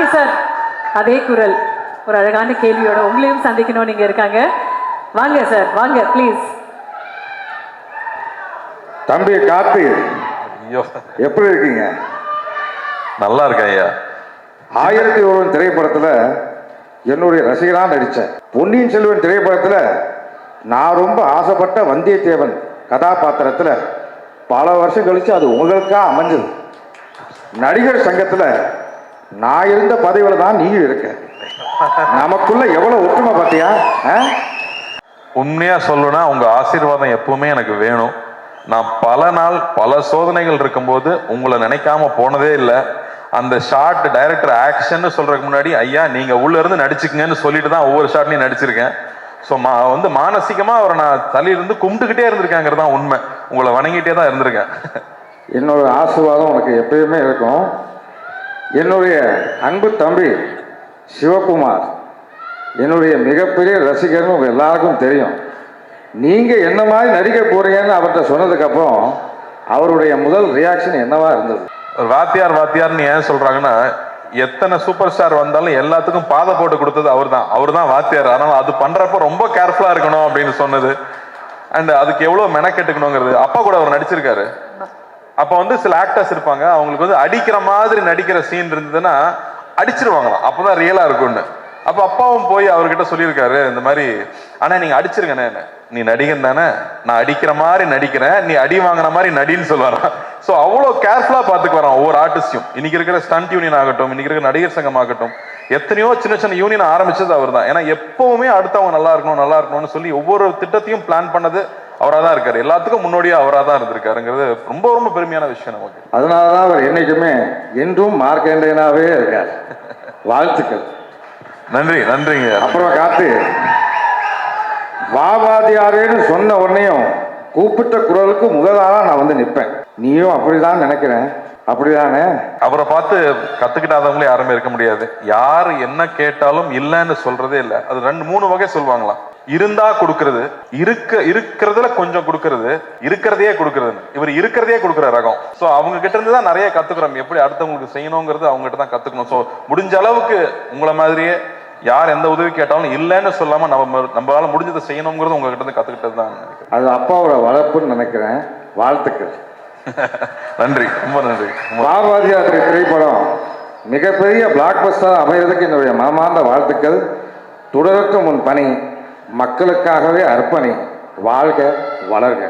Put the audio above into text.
Karthi sir அதே குரல். ஒரு அழகான கேள்வியோட உங்களையும் சந்திக்கணும் நீங்க இருக்காங்க. வாங்க சார் வாங்க ப்ளீஸ் தம்பி கார்த்தி ஐயோ. எப்படி இருக்கீங்க? நல்லா இருக்கேன் ஐயா. ஆயிரத்தி ஒருவன் திரைப்படத்துல என்னுடைய ரசிகனா நடித்தேன் பொன்னியின் செல்வன் திரைப்படத்துல நான் ரொம்ப ஆசைப்பட்ட வந்தியத்தேவன் கதாபாத்திரத்துல பல வருஷம் கழிச்சு அது உங்களுக்கா அமைஞ்சது. நடிகர் சங்கத்துல நான் இருந்த பதவியில தான் நீயும் இருக்க. நமக்குள்ள எவ்வளவு ஒற்றுமை பார்த்தியா? ஆ? உண்மையா சொல்லணும்னா உங்க ஆசீர்வாதம் எப்பவுமே எனக்கு வேணும். நான் பல நாள் பல சோதனைகள் இருக்கும்போது உங்களை நினைக்காம போனதே இல்லை. அந்த ஷார்ட் டைரக்டர் ஆக்ஷன் சொல்றதுக்கு முன்னாடி ஐயா நீங்க உள்ள இருந்து நடிச்சுக்கங்கன்னு சொல்லிட்டு தான் ஒவ்வொரு ஷாட்லையும் நடிச்சிருக்கேன். ஸோ மா வந்து மானசீகமா அவரை நான் தலையிலிருந்து கும்பிட்டுக்கிட்டே இருந்திருக்கேங்கிறது தான் உண்மை. உங்களை வணங்கிட்டே தான் இருந்திருக்கேன். என்னோட ஆசீர்வாதம் உனக்கு எப்பயுமே இருக்கும். என்னுடைய அன்பு தம்பி சிவகுமார் என்னுடைய மிகப்பெரிய ரசிகர்னு உங்க எல்லாருக்கும் தெரியும். நீங்க என்ன மாதிரி நடிக்க போறீங்கன்னு அவர்கிட்ட சொன்னதுக்கப்புறம் அவருடைய முதல் ரியாக்ஷன் என்னவா இருந்தது? ஒரு வாத்தியார் வாத்தியார்னு ஏன் சொல்றாங்கன்னா எத்தனை சூப்பர் ஸ்டார் வந்தாலும் எல்லாத்துக்கும் பாதை போட்டு கொடுத்தது அவர் தான் அவர் தான் வாத்தியார். அதனால அது பண்றப்ப ரொம்ப கேர்ஃபுல்லா இருக்கணும் அப்படின்னு சொன்னது. அண்ட் அதுக்கு எவ்வளவு மெனக்கெட்டுக்கணுங்கிறது அப்பா கூட அவர் நடிச்சிருக்காரு. அப்போ வந்து சில ஆக்டர்ஸ் இருப்பாங்க அவங்களுக்கு வந்து அடிக்கிற மாதிரி நடிக்கிற சீன் இருந்ததுன்னா அடிச்சிருவாங்களாம். அப்போ தான் ரியலாக இருக்கும்னு. அப்போ அப்பாவும் போய் அவர்கிட்ட சொல்லியிருக்காரு இந்த மாதிரி ஆனா நீங்க என்ன நீ நடிகன் தானே. நான் அடிக்கிற மாதிரி நடிக்கிறேன். நீ அடி வாங்கின மாதிரி நடின்னு சொல்லுவாராம். ஸோ அவ்வளோ கேர்ஃபுல்லாக பார்த்துக்கு வரான் ஒவ்வொரு ஆர்டிஸ்டையும் இன்னைக்கு இருக்கிற ஸ்டண்ட் யூனியன் ஆகட்டும் இன்னைக்கு இருக்கிற நடிகர் சங்கம் ஆகட்டும் எத்தனையோ சின்ன சின்ன யூனியன் ஆரம்பிச்சது அவர் தான் ஏன்னா எப்பவுமே அடுத்தவங்க நல்லா இருக்கணும் நல்லா இருக்கணும்னு சொல்லி ஒவ்வொரு திட்டத்தையும் பிளான் பண்ணது அவராக தான் இருக்காரு. எல்லாத்துக்கும் முன்னோடியா அவராக தான் இருந்திருக்காருங்கிறது ரொம்ப ரொம்ப பெருமையான விஷயம் நமக்கு. அதனால தான் அவர் என்னைக்குமே என்றும் மார்க்கண்டேனாவே இருக்கார். வாழ்த்துக்கள். நன்றி நன்றிங்க. அப்புறம் காத்து. வாவாதியாரேன்னு சொன்ன உடனேயும் கூப்பிட்ட குரலுக்கு முதலாக நான் வந்து நிற்பேன். நீயும் அப்படிதான் நினைக்கிறேன். அப்படிதானே? அவரை பார்த்து கத்துக்கிட்டாதவங்களே யாருமே இருக்க முடியாது. யார் என்ன கேட்டாலும் இல்லைன்னு சொல்றதே இல்லை. அது ரெண்டு மூணு வகை சொல்லுவாங்களாம் இருந்தா கொடுக்கறது இருக்க இருக்கிறதுல கொஞ்சம் கொடுக்கறது இருக்கிறதையே கொடுக்கறது இவர் இருக்கிறதையே கொடுக்குற ரகம். சோ அவங்க கிட்ட இருந்து தான் நிறைய கத்துக்கிறோம். எப்படி அடுத்தவங்களுக்கு செய்யணுங்கிறது அவங்க கிட்ட தான் கத்துக்கணும். சோ முடிஞ்ச அளவுக்கு உங்களை மாதிரியே யார் எந்த உதவி கேட்டாலும் இல்லைன்னு சொல்லாம நம்ம நம்மளால முடிஞ்சதை செய்யணுங்கிறது உங்ககிட்ட இருந்து கத்துக்கிட்டது தான் அது அப்பாவோட வளர்ப்புன்னு நினைக்கிறேன். வாழ்த்துக்கள். நன்றி. ரொம்ப நன்றி. ரொம்ப வாவாதியார் திரைப்படம். மிகப்பெரிய பிளாக் பஸ்டர் அமைகிறதுக்கு என்னுடைய மனமார்ந்த வாழ்த்துக்கள். தொடரட்டும் உன் பணி. மக்களுக்காகவே அர்ப்பணி வாழ்க வளர்க.